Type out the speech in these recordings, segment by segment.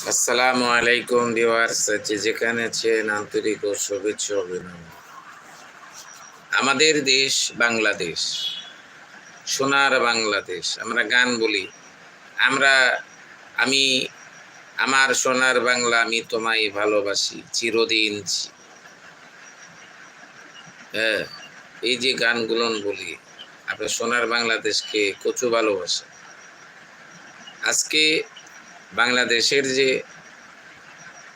আসসালামু আলাইকুম ভিউয়ার্স যে যেখানে আছেন আন্তরিক ও শুভেচ্ছা অভিনন্দন। আমাদের দেশ বাংলাদেশ, সোনার বাংলাদেশ, আমরা গান বলি। আমরা, আমি, আমার সোনার বাংলা আমি তোমায় ভালোবাসি, চিরদিন হ্যাঁ এই যে গানগুলো বলি, আপনার সোনার বাংলাদেশকে কচু ভালোবাসে। আজকে বাংলাদেশের যে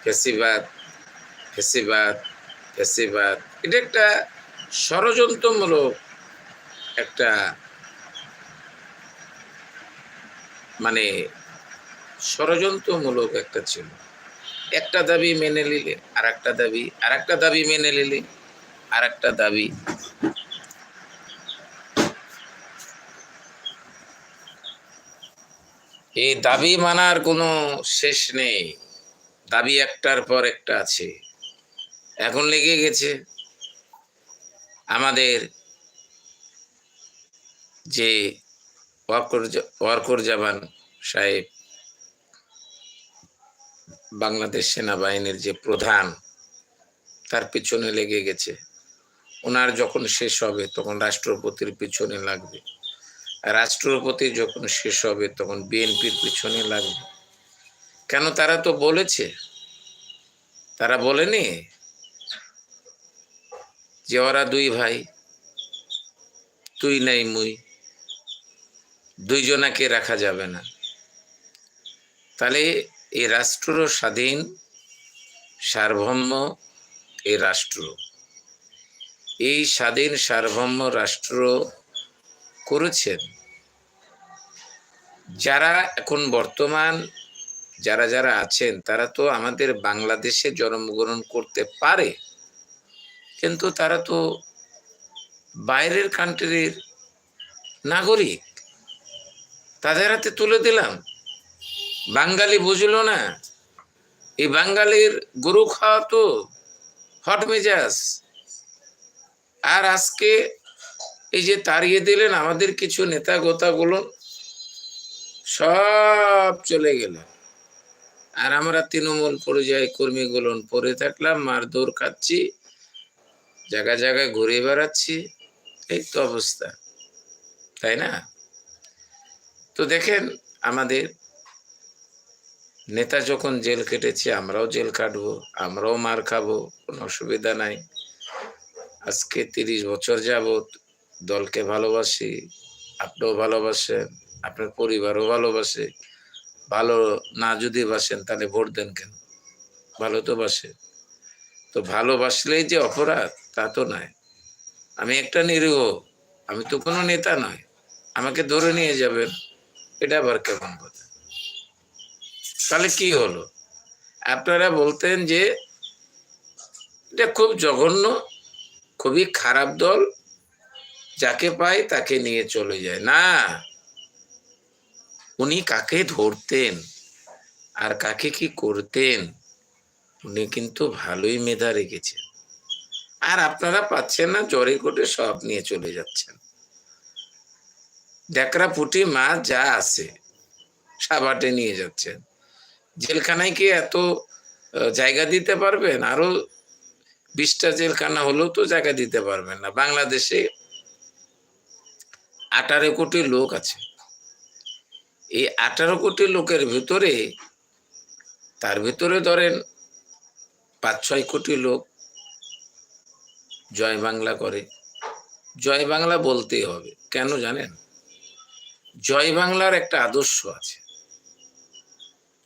ফেসিবাদ ফেসিবাদ ফেসিবাদ, এটা একটা ষড়যন্ত্রমূলক একটা মানে ষড়যন্ত্রমূলক একটা ছিল। একটা দাবি মেনে নিলে আর একটা দাবি আর একটা দাবি মেনে নিলে আর একটা দাবি এই দাবি মানার কোনো শেষ নেই। দাবি একটার পর একটা আছে। এখন লেগে গেছে আমাদের যে ওয়ারকর জামান সাহেব, বাংলাদেশ সেনাবাহিনীর যে প্রধান, তার পিছনে লেগে গেছে। ওনার যখন শেষ হবে, তখন রাষ্ট্রপতির পিছনে লাগবে। রাষ্ট্রপতি যখন শেষ হবে, তখন বিএনপির পিছনে লাগবে। কেন তারা তো বলেছে? তারা বলেনি যে ওরা দুই ভাই, তুই নাই মুই, দুইজনাকে রাখা যাবে না। তাহলে এই রাষ্ট্র স্বাধীন, সার্বভৌম এই রাষ্ট্র। এই স্বাধীন, সার্বভৌম রাষ্ট্র করেছেন। যারা এখন বর্তমান, যারা যারা আছেন, তারা তো আমাদের বাংলাদেশে জন্মগ্রহণ করতে পারে, কিন্তু তারা তো বাইরের কান্ট্রির নাগরিক। তাদের হাতে তুলে দিলাম। বাঙালি বুঝলো না। এই বাঙালির গরু খাওয়া তো হট মেজাজ। আর আজকে এই যে তাড়িয়ে দিলেন, আমাদের কিছু নেতা গোতাগুলো সব চলে গেল। আর আমরা তৃণমূল পর্যায়ে কর্মীগুলো পরে থাকলাম, মারধর খাচ্ছি জায়গা জায়গায় ঘুরে বেড়াচ্ছি, এই তো অবস্থা, তাই না? তো দেখেন, আমাদের নেতা যখন জেল কেটেছে আমরাও জেল কাটবো, আমরাও মার খাব, কোনো অসুবিধা নাই। আজকে তিরিশ বছর যাবত দলকে ভালোবাসি, আপনিও ভালোবাসেন, আপনার পরিবারও ভালোবাসে। ভালো না যদি বাসেন, তাহলে ভোট দেন কেন? ভালো তো বাসে। তো ভালোবাসলেই যে অপরাধ, তা তো নয়। আমি একটা নিরীহ, আমি তো কোনো নেতা নয় আমাকে ধরে নিয়ে যাবেন, এটা আবার কেমন কথা? তাহলে কি হলো? আপনারা বলতেন যে, এটা খুব জঘন্য, খুবই খারাপ দল যাকে পায় তাকে নিয়ে চলে যায়। না, উনি কাকে ধরতেন আর কাকে কি করতেন, উনি কিন্তু ভালোই মেধা রেখেছেন। আর আপনারা পাচ্ছেন না, জ্বরে কোটে সব নিয়ে চলে যাচ্ছেন। ডেকরা পুটি মাছ যা আছে, সাবাটে নিয়ে যাচ্ছেন। জেলখানায় কি এত জায়গা দিতে পারবেন? আরও বিশটা জেলখানা হলেও তো জায়গা দিতে পারবেন না। বাংলাদেশে আঠারো কোটি লোক আছে। এই আঠারো কোটি লোকের ভিতরে, তার ভিতরে ধরেন পাঁচ ছয় কোটি লোক জয় বাংলা করে। জয় বাংলা বলতেই হবে, কেন জানেন? জয় বাংলার একটা আদর্শ আছে।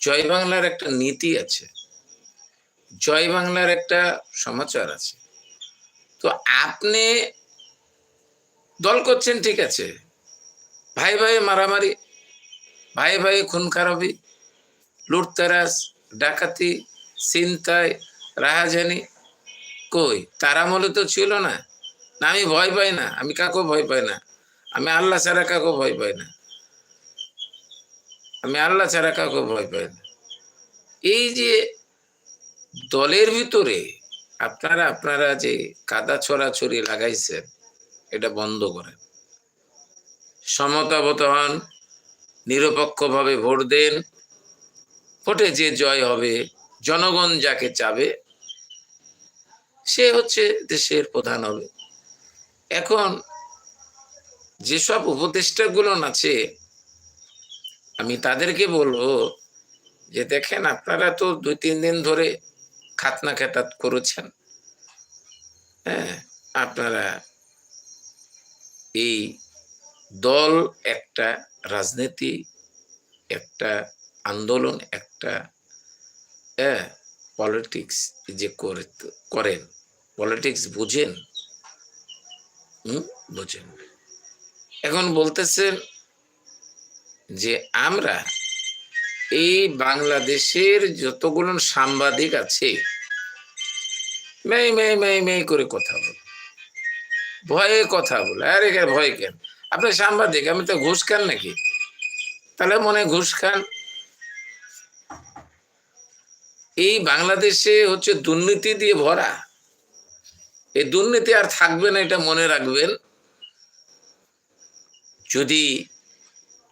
জয় বাংলার একটা নীতি আছে। জয় বাংলার একটা সমাচার আছে। তো আপনি দল করছেন, ঠিক আছে। ভাই ভাই মারামারি, ভাই ভাই খুন খারাপি লুটতারাস ডাকাতি চিন্তায় রাহাজানি। কই, তার আমলে তো ছিল না। না, আমি ভয় পাই না, আমি কাকেও ভয় পাই না। আমি আল্লাহ ছাড়া কাকেও ভয় পাই না। আমি আল্লাহ ছাড়া কাকেও ভয় পাই না। এই যে দলের ভিতরে আপনারা আপনারা যে কাদা ছড়াছড়ি লাগাইছেন এটা বন্ধ করেন সমতাবত হন, নিরপেক্ষভাবে ভোট দেন। ভোটে যে জয় হবে, জনগণ যাকে চাবে, সে হচ্ছে দেশের প্রধান হবে। এখন যেসব উপদেষ্টা গুলো আছে, আমি তাদেরকে বলব যে দেখেন, আপনারা তো দুই, তিন দিন ধরে খাতনা খেতাত করেছেন। হ্যাঁ আপনারা এই দল একটা রাজনীতি, একটা আন্দোলন, একটা পলিটিক্স যে করেন। পলিটিক্স বুঝেন? বুঝেন এখন বলতেছেন যে আমরা এই বাংলাদেশের যতগুলো সাংবাদিক আছে মেয়ে মেয়ে মেয়ে মেয়ে করে কথা বল ভয়ে কথা বলে। আরে কে, ভয় কেন? আপনি সাংবাদিক আমি তো ঘুষ খান নাকি? তাহলে মনে ঘুষ খান। এই বাংলাদেশে হচ্ছে দুর্নীতি দিয়ে ভরা। এই দুর্নীতি আর থাকবে না, এটা মনে রাখবেন। যদি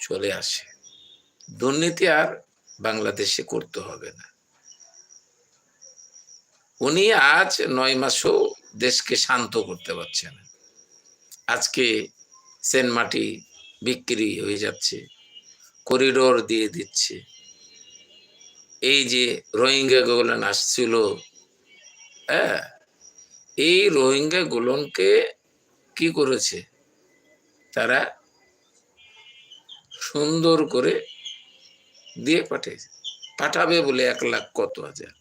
চলে আসে, দুর্নীতি আর বাংলাদেশে করতে হবে না। উনি আজ নয় মাসও দেশকে শান্ত করতে পারছেন না। আজকে সেন মাটি বিক্রি হয়ে যাচ্ছে, করিডোর দিয়ে দিচ্ছে। এই যে রোহিঙ্গা গুলন আসছিল হ্যাঁ এই রোহিঙ্গা গুলনকে কি করেছে? তারা সুন্দর করে দিয়ে পাঠিয়েছে। পাঠাবে বলে এক লাখ কত হাজার।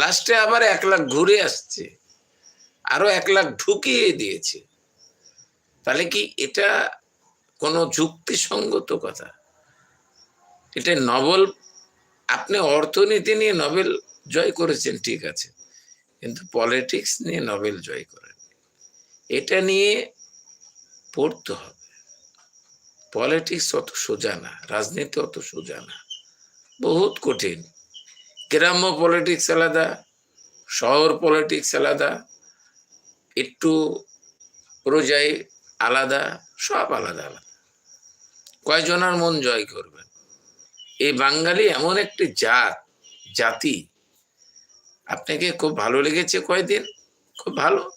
লাস্টে আবার এক লাখ ঘুরে আসছে, আরও এক লাখ ঢুকিয়ে দিয়েছে। তাহলে কি এটা কোনো যুক্তিসঙ্গত কথা? এটা নবল, আপনি অর্থনীতি নিয়ে নোবেল জয় করেছেন, ঠিক আছে। কিন্তু পলিটিক্স নিয়ে নোবেল জয় করেন এটা নিয়ে পড়তে হবে। পলিটিক্স অত সোজা না, রাজনীতি অত সোজা না। বহুত কঠিন। গ্রাম্য পলিটিক্স আলাদা, শহর পলিটিক্স আলাদা। একটু রোজাই আলাদা, সব আলাদা আলাদা। কয়জনের মন জয় করবেন এই বাঙালি এমন একটি জাত, জাতি। আপনাকে খুব ভালো লেগেছে কয়দিন? খুব ভালো।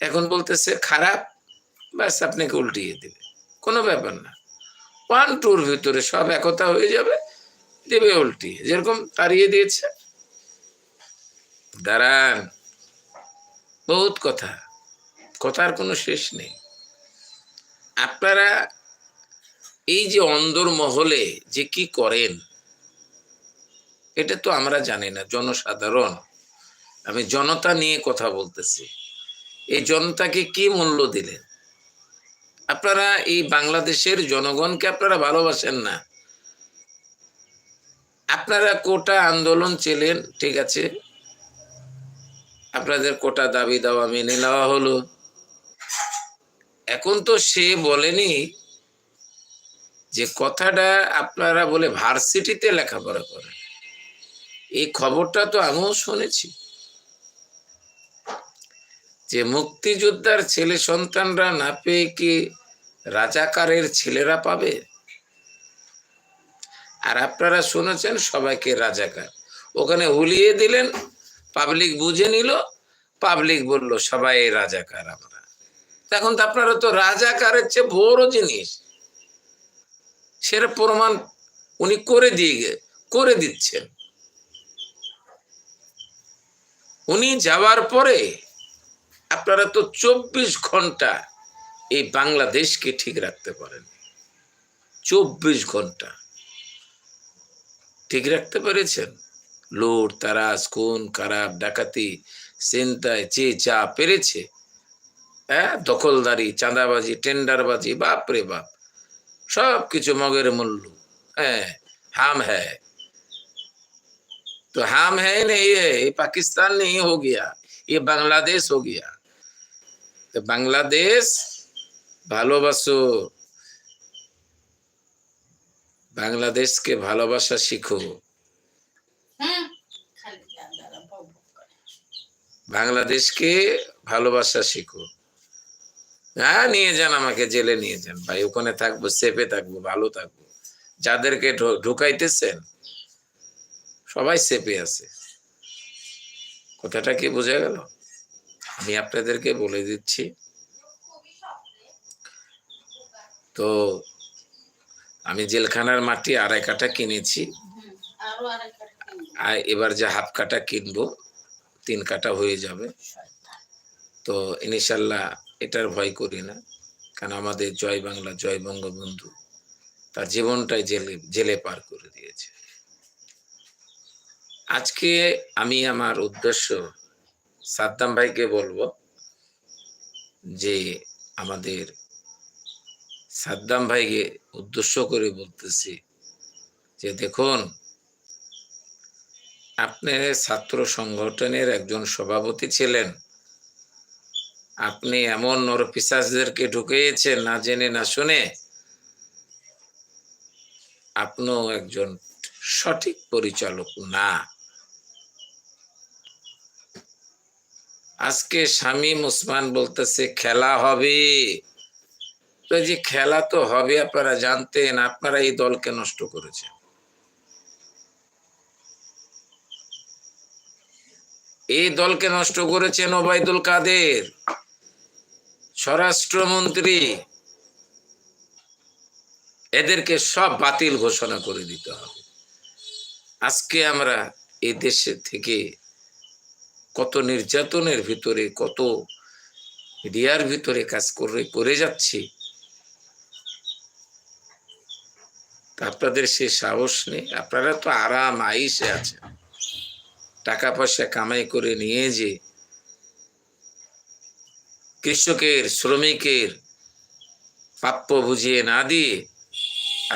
এখন বলতেছে খারাপ, ব্যাস আপনাকে উল্টিয়ে দেবে। কোনো ব্যাপার না। ওয়ান টুর ভিতরে সব একতা হয়ে যাবে, দেবে উল্টিয়ে। যেরকম তাড়িয়ে দিয়েছে। দাঁড়ান। বহুত কথা। কথার কোনো শেষ নেই। আপনারা এই যে অন্দর মহলে যে কি করেন, এটা তো আমরা জানি না, জনসাধারণ। আমি জনতা নিয়ে কথা বলতেছি। এই জনতাকে কি মূল্য দিলেন? আপনারা এই বাংলাদেশের জনগণকে আপনারা ভালোবাসেন না। আপনারা কোটা আন্দোলন ছিলেন ঠিক আছে? আপনাদের কোটা দাবি দাওয়া মেনে নেওয়া হলো। এখন তো সে বলেনি যে কথাটা আপনারা বলে ভার্সিটিতে লেখাপড়া করেন। এই খবরটা তো আমিও শুনেছি। যে মুক্তিযোদ্ধার ছেলে সন্তানরা না পেয়ে কি রাজাকারের ছেলেরা পাবে? আর আপনারা শুনেছেন সবাইকে রাজাকার। ওখানে হুলিয়ে দিলেন, পাবলিক বুঝে নিল, পাবলিক বলল, সবাই রাজাকার আমরা। এখন তো আপনারা তো রাজাকারের চেয়ে বড় জিনিস। সেটা প্রমাণ উনি করে দিয়ে করে দিচ্ছেন। উনি যাওয়ার পরে আপনারা তো চব্বিশ ঘণ্টা এই বাংলাদেশকে ঠিক রাখতে পারেন। চব্বিশ ঘণ্টা। ঠিক রাখতে পেরেছেন? লুট তারাস, খুন, খারাপ, ডাকাতি চিন্তায় যে যা পেরেছে হ্যাঁ দখলদারি চাঁদাবাজি টেন্ডারবাজি বাপ রে বাপ सब कुछ मगर मुल्लू है हम है तो हम है नहीं है ये पाकिस्तान नहीं हो गया ये बांग्लादेश हो गया तो बांग्लादेश ভালোবাসো বাংলাদেশকে ভালোবাসা শিখো হুম খালি গান্দারা বক বক করে বাংলাদেশকে ভালোবাসা শিখো হ্যাঁ নিয়ে যান আমাকে, জেলে নিয়ে যান। ভাই, ওখানে থাকব সেফে থাকব, ভালো থাকব। যাদেরকে ঢুকাইতেছেন, সবাই চেপে আছে। কথাটা কি বোঝা গেল? আমি আপনাদেরকে বলে দিচ্ছি। তো, আমি জেলখানার মাটি আড়াই কাঠা কিনেছি। আর এবার যে হাফ কাটা কিনবো, তিন কাটা হয়ে যাবে। তো, ইনশাল্লাহ এটার ভয় করি না। কারণ আমাদের জয় বাংলা, জয় বঙ্গবন্ধু তার জীবনটাই জেলে জেলে পার করে দিয়েছে। আজকে আমি আমার উদ্দেশ্য সাদ্দাম ভাইকে বলব যে আমাদের সাদ্দাম ভাইকে উদ্দেশ্য করে বলতেছি যে দেখুন, আপনি ছাত্র সংগঠনের একজন সভাপতি ছিলেন আপনি এমন নরপিসাজদেরকে ঢুকিয়েছেন না জেনে না শুনে আপনিও একজন সঠিক পরিচালক না। আজকে শামীম ওসমান বলতেছে, খেলা হবে। তো যে খেলা তো হবে, আপনারা জানতেন, আপনারা এই দলকে নষ্ট করেছেন। এই দলকে নষ্ট করেছেন ওবায়দুল কাদের। স্বরাষ্ট্রমন্ত্রী, এদেরকে সব বাতিল ঘোষণা করে দিতে হবে। আজকে আমরা এই দেশে থেকে কত নির্যাতনের ভিতরে, কত মিডিয়ার ভিতরে কাজ করে করে যাচ্ছি আপনাদের সে সাহস নেই? আপনারা তো আরাম, আইসে আছেন। টাকা পয়সা কামাই করে নিয়ে যে কৃষকের, শ্রমিকের প্রাপ্য বুঝিয়ে না দিয়ে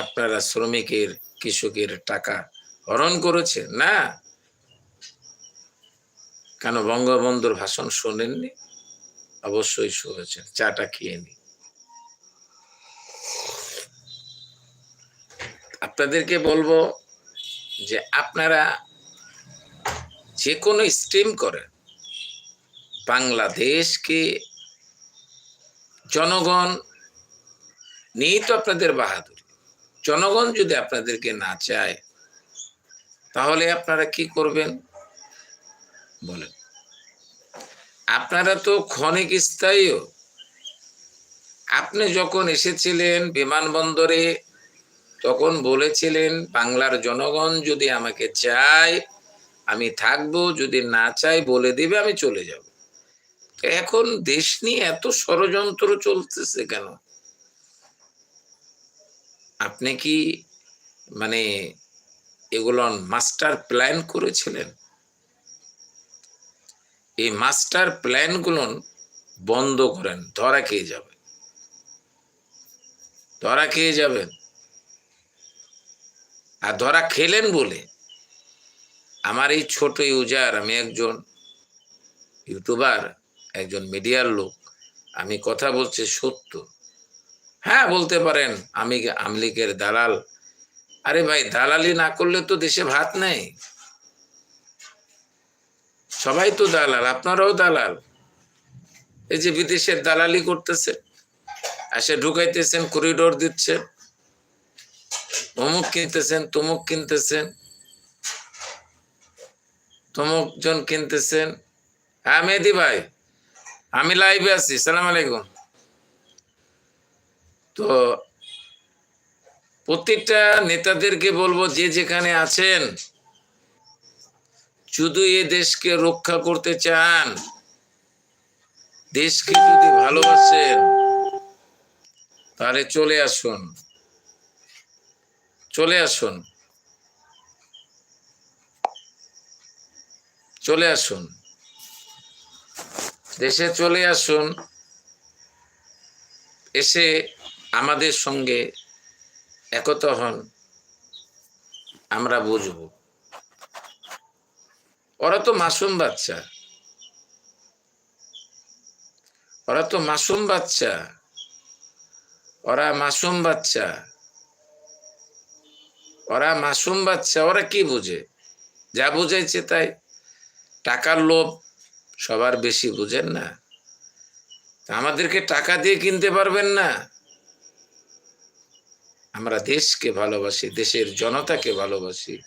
আপনারা শ্রমিকের, কৃষকের টাকা হরণ করেছে না। কেন বঙ্গবন্ধুর ভাষণ শোনেননি? অবশ্যই শুনেছেন, চাটা খেয়ে নি আপনাদেরকে বলব যে আপনারা যে কোনো স্ট্রিম করেন, বাংলাদেশকে জনগণ নিয়েই তো আপনাদের বাহাদুরি। জনগণ যদি আপনাদেরকে না চায়, তাহলে আপনারা কি করবেন? বলেন। আপনারা তো ক্ষণিক স্থায়ীও। আপনি যখন এসেছিলেন বিমানবন্দরে, তখন বলেছিলেন, বাংলার জনগণ যদি আমাকে চায়, আমি থাকব, যদি না চাই বলে দিবে, আমি চলে যাব। এখন দেশ নিয়ে এত ষড়যন্ত্র চলতেছে কেন? আপনি কি মানে এগুলো মাস্টার প্ল্যান করেছিলেন? এই মাস্টার প্ল্যানগুলো বন্ধ করেন, ধরা খেয়ে যাবে ধরা খেয়ে যাবেন। আর ধরা খেলেন বলে আমার এই ছোট ইউজার, আমি একজন ইউটিউবার একজন মিডিয়ার লোক, আমি কথা বলছি সত্য। হ্যাঁ বলতে পারেন, আমি আমলিকের দালাল। আরে ভাই, দালালি না করলে তো দেশে ভাত নেই। সবাই তো দালাল, আপনারাও দালাল। এই যে বিদেশের দালালি করতেছে, এসে ঢুকাইতেছেন করিডোর দিচ্ছেন, অমুক কিনতেছেন, তমুক কিনতেছেন তমুক জন কিনতেছেন। হ্যাঁ মেহেদি ভাই আমি লাইভে আছি, সালাম আলাইকুম। তো প্রত্যেকটা নেতাদেরকে বলব, যে যেখানে আছেন শুধু এ দেশকে রক্ষা করতে চান, দেশকে যদি ভালোবাসেন, তাহলে চলে আসুন। চলে আসুন। চলে আসুন। দেশে চলে আসুন, এসে আমাদের সঙ্গে একতা হন, আমরা বুঝব। ওরা তো মাসুম বাচ্চা। ওরা তো মাসুম বাচ্চা। ওরা মাসুম বাচ্চা। ওরা মাসুম বাচ্চা, ওরা কি বুঝে? যা বুঝাইছে তাই। টাকার লোভ সবার বেশি বুঝেন না। আমাদেরকে টাকা দিয়ে কিনতে পারবেন না। আমরা দেশকে ভালোবাসি, দেশের জনতাকে ভালোবাসি।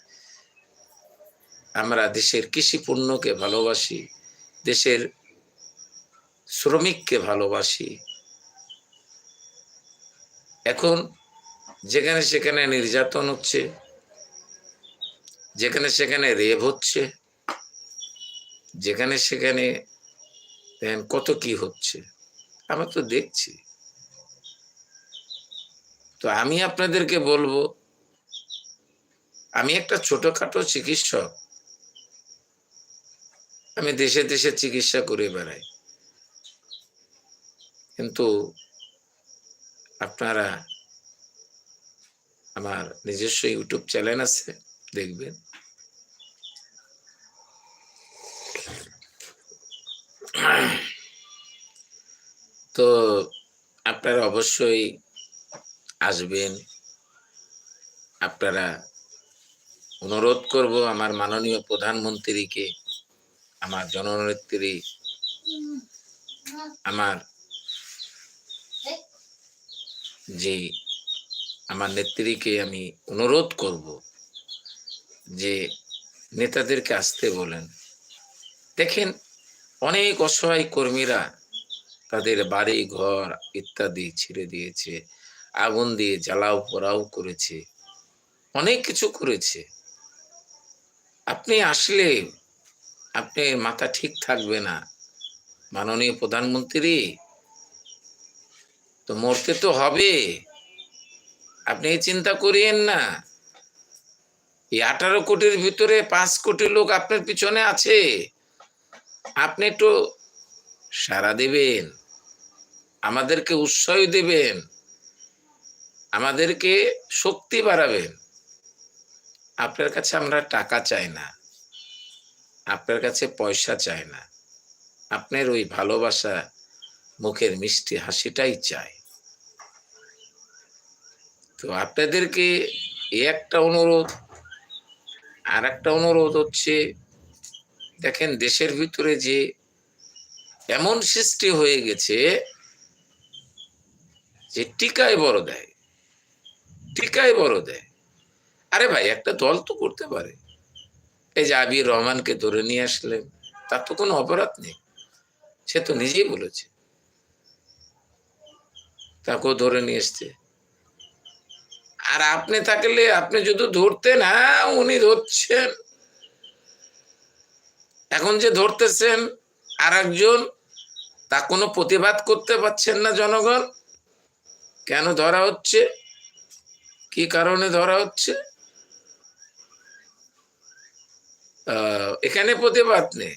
আমরা দেশের কৃষি পণ্যকে ভালোবাসি, দেশের শ্রমিককে ভালোবাসি। এখন যেখানে সেখানে নির্যাতন হচ্ছে, যেখানে সেখানে রেপ হচ্ছে যেখানে সেখানে কত কি হচ্ছে। আমরা তো দেখছি। তো আমি আপনাদেরকে বলব, আমি একটা ছোটখাটো চিকিৎসক। আমি দেশে দেশে চিকিৎসা করে বেড়াই। কিন্তু আপনারা আমার নিজস্ব ইউটিউব চ্যানেল আছে, দেখবেন। তো আপনারা অবশ্যই আসবেন। আপনারা অনুরোধ করব আমার মাননীয় প্রধানমন্ত্রীকে, আমার জননেত্রী, আমার যে আমার নেত্রীকে আমি অনুরোধ করব যে নেতাদেরকে আসতে বলেন। দেখেন অনেক অসহায় কর্মীরা তাদের বাড়ি, ঘর ইত্যাদি ছেড়ে দিয়েছে, আগুন দিয়ে জ্বালাও পোড়াও করেছে, অনেক কিছু করেছে। আপনি আসলে আপনি মাথা ঠিক থাকবে না। মাননীয় প্রধানমন্ত্রী, তো মরতে তো হবে। আপনি চিন্তা করিয়েন না। এই আঠারো কোটির ভিতরে পাঁচ কোটি লোক আপনার পিছনে আছে। আপনি একটু সারা দেবেন, আমাদেরকে উৎসাহ দেবেন, আমাদেরকে শক্তি বাড়াবেন। আপনার কাছে আমরা টাকা চাই না, আপনার কাছে পয়সা চাই না, আপনার ওই ভালোবাসা মুখের মিষ্টি হাসিটাই চাই। তো আপনাদেরকে একটা অনুরোধ, আর একটা অনুরোধ হচ্ছে দেখেন দেশের ভিতরে যে এমন সৃষ্টি হয়ে গেছে যে টিকায় বড় দেয়, টিকায় বড় দেয়। আরে ভাই, একটা দল তো করতে পারে। এই যে আবির রহমানকে ধরে নিয়ে আসলেন, তার তো কোনো অপরাধ নেই। সে তো নিজেই বলেছে। তাকেও ধরে নিয়ে এসছে। আর আপনি থাকলে, আপনি যদি ধরতেন হ্যাঁ উনি ধরছেন। এখন যে ধরতেছেন আর একজন তা কোনো প্রতিবাদ করতে পারছেন না জনগণ? কেন ধরা হচ্ছে? কি কারণে ধরা হচ্ছে? এখানে প্রতিবাদ নেই।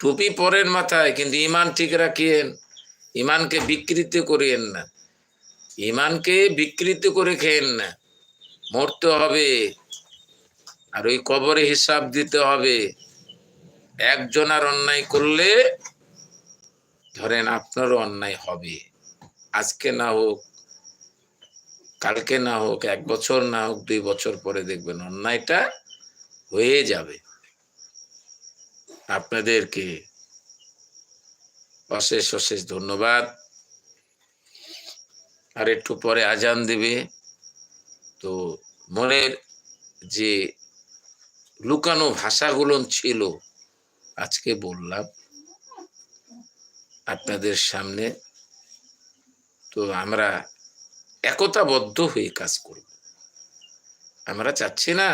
টুপি পরেন মাথায়, কিন্তু ইমান ঠিক রাখিয়েন ইমানকে বিকৃতি করিয়েন না। ইমানকে বিকৃতি করে খেয়েন না। মরতে হবে। আর ওই কবরে হিসাব দিতে হবে। একজন আর অন্যায় করলে, ধরেন আপনারও অন্যায় হবে। আজকে না হোক, কালকে না হোক, এক বছর না হোক, দুই বছর পরে দেখবেন অন্যায়টা হয়ে যাবে। আপনাদেরকে অশেষ অশেষ ধন্যবাদ। আর একটু পরে আজান দেবে। তো মনের যে লুকানো ভাষাগুলো ছিল, আজকে বললাম আপনাদের সামনে। তো আমরা একতাবদ্ধ হয়ে কাজ করব। আমরা চাচ্ছি না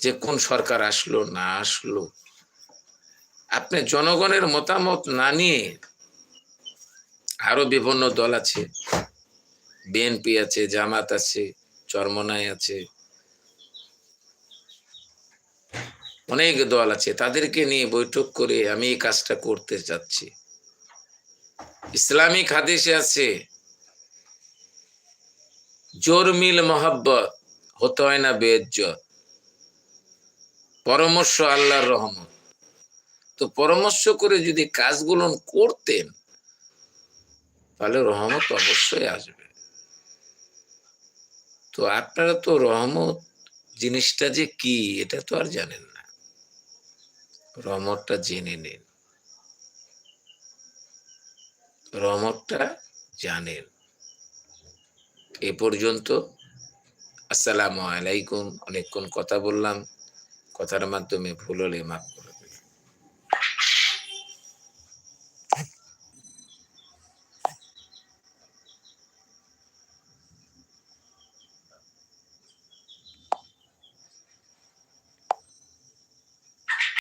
যে কোন সরকার আসলো, না আসলো। আপনি জনগণের মতামত না নিয়ে আরও বিভিন্ন দল আছে বিএনপি আছে, জামাত আছে, চরমনাই আছে। অনেক দল আছে, তাদেরকে নিয়ে বৈঠক করে আমি এই কাজটা করতে চাচ্ছি ইসলামিক হাদিসে আছে, জোর মিল মহাব্বত, হতে হয় না বেজ্জত পরামর্শ আল্লাহর রহমত। তো পরামর্শ করে যদি কাজগুলো করতেন, তাহলে রহমত অবশ্যই আসবে। তো আপনারা তো রহমত জিনিসটা যে কি, এটা তো আর জানেন না। রহমতটা জেনে নিন। রহমতটা জানেন। এ পর্যন্ত আসসালামু আলাইকুম। অনেকক্ষণ কথা বললাম। কথার মাধ্যমে ভুল হলে মাফ।